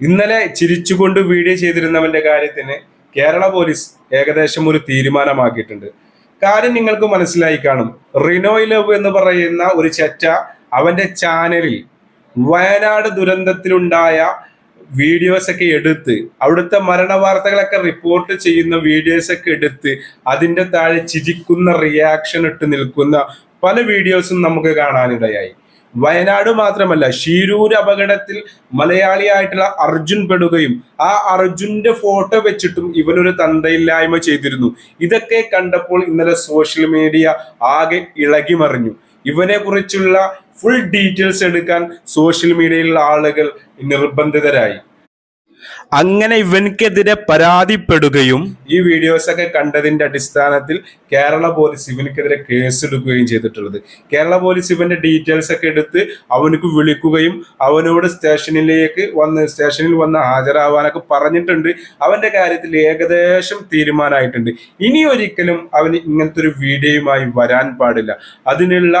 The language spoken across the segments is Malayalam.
ഇന്നലെ ചിരിച്ചുകൊണ്ട് വീഡിയോ ചെയ്തിരുന്നവന്റെ കാര്യത്തിന് കേരള പോലീസ് ഏകദേശം ഒരു തീരുമാനമാക്കിയിട്ടുണ്ട്. കാര്യം നിങ്ങൾക്ക് മനസ്സിലായി കാണും. റിനോയ് ലവ് എന്ന് പറയുന്ന ഒരു ചെറ്റ അവന്റെ ചാനലിൽ വയനാട് ദുരന്തത്തിലുണ്ടായ വീഡിയോസ് ഒക്കെ എടുത്ത് അവിടുത്തെ മരണ വാർത്തകളൊക്കെ റിപ്പോർട്ട് ചെയ്യുന്ന വീഡിയോസ് ഒക്കെ എടുത്ത് അതിന്റെ താഴെ ചിരിക്കുന്ന റിയാക്ഷൻ ഇട്ട് നിൽക്കുന്ന പല വീഡിയോസും നമുക്ക് കാണാനിടയായി. വയനാട് മാത്രമല്ല ഷീരൂർ അപകടത്തിൽ മലയാളിയായിട്ടുള്ള അർജുൻ പെടുകയും ആ അർജുന്റെ ഫോട്ടോ വെച്ചിട്ടും ഇവനൊരു തന്തയില്ലായ്മ ചെയ്തിരുന്നു. ഇതൊക്കെ കണ്ടപ്പോൾ ഇന്നലെ സോഷ്യൽ മീഡിയ ആകെ ഇളകി മറിഞ്ഞു. ഇവനെ കുറിച്ചുള്ള ഫുൾ ഡീറ്റെയിൽസ് എടുക്കാൻ സോഷ്യൽ മീഡിയയിലുള്ള ആളുകൾ നിർബന്ധിതരായി. അങ്ങനെ ഇവൻക്കെതിരെ പരാതിപ്പെടുകയും ഈ വീഡിയോസ് ഒക്കെ കണ്ടതിന്റെ അടിസ്ഥാനത്തിൽ കേരള പോലീസ് ഇവനക്കെതിരെ കേസ് എടുക്കുകയും ചെയ്തിട്ടുള്ളത്. കേരള പോലീസ് ഇവന്റെ ഡീറ്റെയിൽസ് ഒക്കെ എടുത്ത് അവനക്ക് വിളിക്കുകയും അവനോട് സ്റ്റേഷനിലേക്ക് വന്ന് സ്റ്റേഷനിൽ വന്ന് ഹാജരാവാനൊക്കെ പറഞ്ഞിട്ടുണ്ട്. അവന്റെ കാര്യത്തിൽ ഏകദേശം തീരുമാനമായിട്ടുണ്ട്. ഇനി ഒരിക്കലും അവന് ഇങ്ങനത്തെ ഒരു വീഡിയോയുമായി വരാൻ പാടില്ല. അതിനുള്ള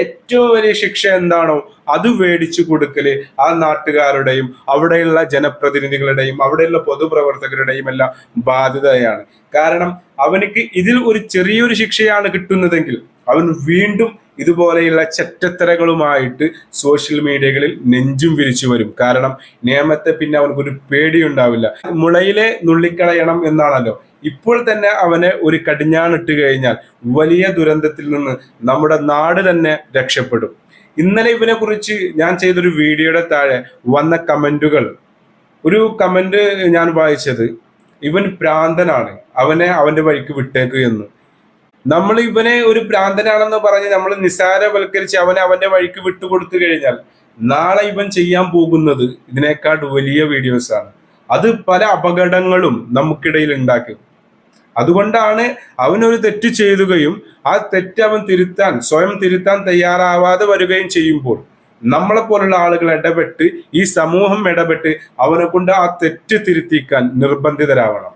ഏറ്റവും വലിയ ശിക്ഷ എന്താണോ അത് മേടിച്ചു കൊടുക്കൽ ആ നാട്ടുകാരുടെയും അവിടെയുള്ള ജനപ്രതിനിധികളുടെയും അവിടെയുള്ള പൊതുപ്രവർത്തകരുടെയും എല്ലാം ബാധ്യതയാണ്. കാരണം അവനക്ക് ഇതിൽ ഒരു ചെറിയൊരു ശിക്ഷയാണ് കിട്ടുന്നതെങ്കിൽ അവൻ വീണ്ടും ഇതുപോലെയുള്ള ചെറ്റത്തരകളുമായിട്ട് സോഷ്യൽ മീഡിയകളിൽ നെഞ്ചും വിരിച്ചു വരും. കാരണം നിയമത്തെ പിന്നെ അവനക്കൊരു പേടിയുണ്ടാവില്ല. മുളയിലെ നുള്ളിക്കളയണം എന്നാണല്ലോ. ഇപ്പോൾ തന്നെ അവനെ ഒരു കടിഞ്ഞാണിട്ട് കഴിഞ്ഞാൽ വലിയ ദുരന്തത്തിൽ നിന്ന് നമ്മുടെ നാട് തന്നെ രക്ഷപ്പെടും. ഇന്നലെ ഇവനെ കുറിച്ച് ഞാൻ ചെയ്തൊരു വീഡിയോയുടെ താഴെ വന്ന കമന്റുകൾ ഒരു കമന്റ് ഞാൻ വായിച്ചത് ഇവൻ പ്രാന്തനാണ് അവനെ അവന്റെ വഴിക്ക് വിട്ടേക്ക് എന്ന്. നമ്മൾ ഇവനെ ഒരു പ്രാന്തനാണെന്ന് പറഞ്ഞ് നമ്മൾ നിസ്സാരവൽക്കരിച്ച് അവനെ അവന്റെ വഴിക്ക് വിട്ടുകൊടുത്തു കഴിഞ്ഞാൽ നാളെ ഇവൻ ചെയ്യാൻ പോകുന്നത് ഇതിനേക്കാൾ വലിയ വീഡിയോസ് ആണ്. അത് പല അപകടങ്ങളും നമുക്കിടയിൽ ഉണ്ടാക്കും. അതുകൊണ്ടാണ് അവനൊരു തെറ്റ് ചെയ്യുകയും ആ തെറ്റ് അവൻ തിരുത്താൻ സ്വയം തിരുത്താൻ തയ്യാറാവാതെ വരികയും ചെയ്യുമ്പോൾ നമ്മളെ പോലുള്ള ആളുകൾ ഇടപെട്ട് ഈ സമൂഹം ഇടപെട്ട് അവനെ കൊണ്ട് ആ തെറ്റ് തിരുത്തിക്കാൻ നിർബന്ധിതരാവണം.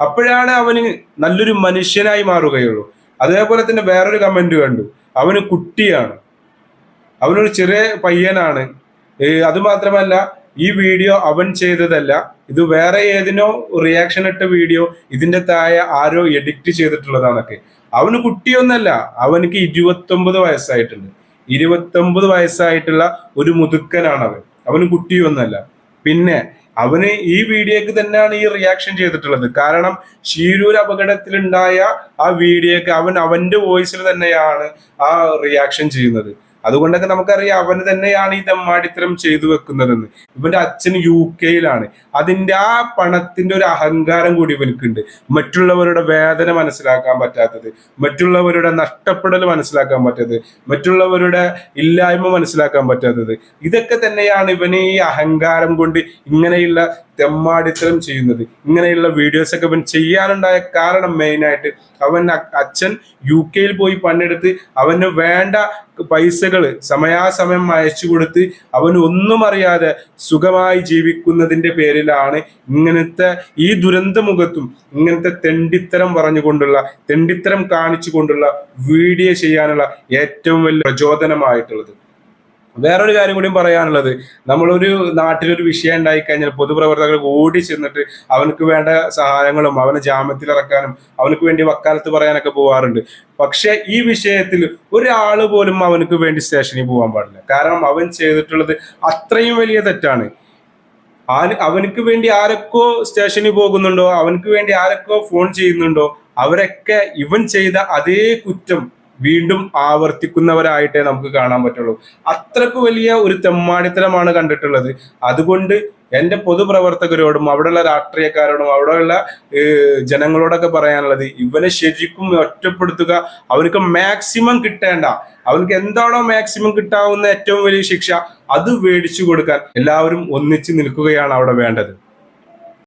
അപ്പോഴാണ് അവന് നല്ലൊരു മനുഷ്യനായി മാറുകയുള്ളൂ. അതേപോലെ തന്നെ വേറൊരു കമന്റ് കണ്ടു. അവന് കുട്ടിയാണ്. അവനൊരു ചെറിയ പയ്യനാണ്. അതുമാത്രമല്ല അത് മാത്രമല്ല ഈ വീഡിയോ അവൻ ചെയ്തതല്ല ഇത് വേറെ ഏതിനോ റിയാക്ഷൻ ഇട്ട വീഡിയോ ഇതിന്റെ താഴെ ആരോ എഡിറ്റ് ചെയ്തിട്ടുള്ളതാണൊക്കെ അവന് കുട്ടിയൊന്നല്ല അവനക്ക് ഇരുപത്തൊമ്പത് വയസ്സായിട്ടുണ്ട്. ഇരുപത്തൊമ്പത് വയസ്സായിട്ടുള്ള ഒരു മുതുക്കനാണ് അവൻ അവന് കുട്ടിയൊന്നല്ല പിന്നെ അവന് ഈ വീഡിയോക്ക് തന്നെയാണ് ഈ റിയാക്ഷൻ ചെയ്തിട്ടുള്ളത്. കാരണം ഷീരൂർ അപകടത്തിലുണ്ടായ ആ വീഡിയോക്ക് അവൻ അവന്റെ വോയിസിൽ തന്നെയാണ് ആ റിയാക്ഷൻ ചെയ്യുന്നത്. അതുകൊണ്ടൊക്കെ നമുക്കറിയാം അവന് തന്നെയാണ് ഈ തെമ്മാടിത്തരം ചെയ്തു വെക്കുന്നതെന്ന്. ഇവന്റെ അച്ഛൻ യു കെയിലാണ്. അതിന്റെ ആ പണത്തിന്റെ ഒരു അഹങ്കാരം കൂടി ഇവനക്കുണ്ട്. മറ്റുള്ളവരുടെ വേദന മനസ്സിലാക്കാൻ പറ്റാത്തത് മറ്റുള്ളവരുടെ നഷ്ടപ്പെടൽ മനസ്സിലാക്കാൻ പറ്റാത്തത് മറ്റുള്ളവരുടെ ഇല്ലായ്മ മനസ്സിലാക്കാൻ പറ്റാത്തത്. ഇതൊക്കെ തന്നെയാണ് ഇവന് ഈ അഹങ്കാരം കൊണ്ട് ഇങ്ങനെയുള്ള തെമ്മാടിത്തരം ചെയ്യുന്നത്. ഇങ്ങനെയുള്ള വീഡിയോസ് ഒക്കെ ഇവൻ ചെയ്യാനുണ്ടായ കാരണം മെയിനായിട്ട് അവൻ അച്ഛൻ യു കെയിൽ പോയി പണിയെടുത്ത് അവന് വേണ്ട പൈസകൾ സമയാസമയം അയച്ചു കൊടുത്ത് അവൻ ഒന്നും അറിയാതെ സുഖമായി ജീവിക്കുന്നതിന്റെ പേരിലാണ് ഇങ്ങനത്തെ ഈ ദുരന്തമുഖത്തും ഇങ്ങനത്തെ തെണ്ടിത്തരം പറഞ്ഞുകൊണ്ടുള്ള തെണ്ടിത്തരം കാണിച്ചുകൊണ്ടുള്ള വീഡിയോ ചെയ്യാനുള്ള ഏറ്റവും വലിയ പ്രചോദനമായിട്ടുള്ളത്. വേറൊരു കാര്യം കൂടിയും പറയാനുള്ളത്. നമ്മളൊരു നാട്ടിലൊരു വിഷയം ഉണ്ടായി കഴിഞ്ഞാൽ പൊതുപ്രവർത്തകർ ഓടി ചെന്നിട്ട് അവനക്ക് വേണ്ട സഹായങ്ങളും അവനെ ജാമ്യത്തിൽ ഇറക്കാനും അവനക്ക് വേണ്ടി വക്കാലത്ത് പറയാനൊക്കെ പോവാറുണ്ട്. പക്ഷെ ഈ വിഷയത്തിൽ ഒരാൾ പോലും അവനക്ക് വേണ്ടി സ്റ്റേഷനിൽ പോകാൻ പാടില്ല. കാരണം അവൻ ചെയ്തിട്ടുള്ളത് അത്രയും വലിയ തെറ്റാണ്. അവനക്ക് വേണ്ടി ആരൊക്കെ സ്റ്റേഷനിൽ പോകുന്നുണ്ടോ അവനക്ക് വേണ്ടി ആരൊക്കെ ഫോൺ ചെയ്യുന്നുണ്ടോ അവരൊക്കെ ഇവൻ ചെയ്ത അതേ കുറ്റം വീണ്ടും ആവർത്തിക്കുന്നവരായിട്ടേ നമുക്ക് കാണാൻ പറ്റുള്ളൂ. അത്രയ്ക്ക് വലിയ ഒരു തെമ്മാടിത്തരമാണ് കണ്ടിട്ടുള്ളത്. അതുകൊണ്ട് എന്റെ പൊതുപ്രവർത്തകരോടും അവിടെയുള്ള രാഷ്ട്രീയക്കാരോടും അവിടെയുള്ള ജനങ്ങളോടൊക്കെ പറയാനുള്ളത് ഇവനെ ശരിക്കും ഒറ്റപ്പെടുത്തുക അവർക്ക് മാക്സിമം കിട്ടേണ്ട അവർക്ക് എന്താണോ മാക്സിമം കിട്ടാവുന്ന ഏറ്റവും വലിയ ശിക്ഷ അത് മേടിച്ചു കൊടുക്കാൻ എല്ലാവരും ഒന്നിച്ചു നിൽക്കുകയാണ് അവിടെ വേണ്ടത്.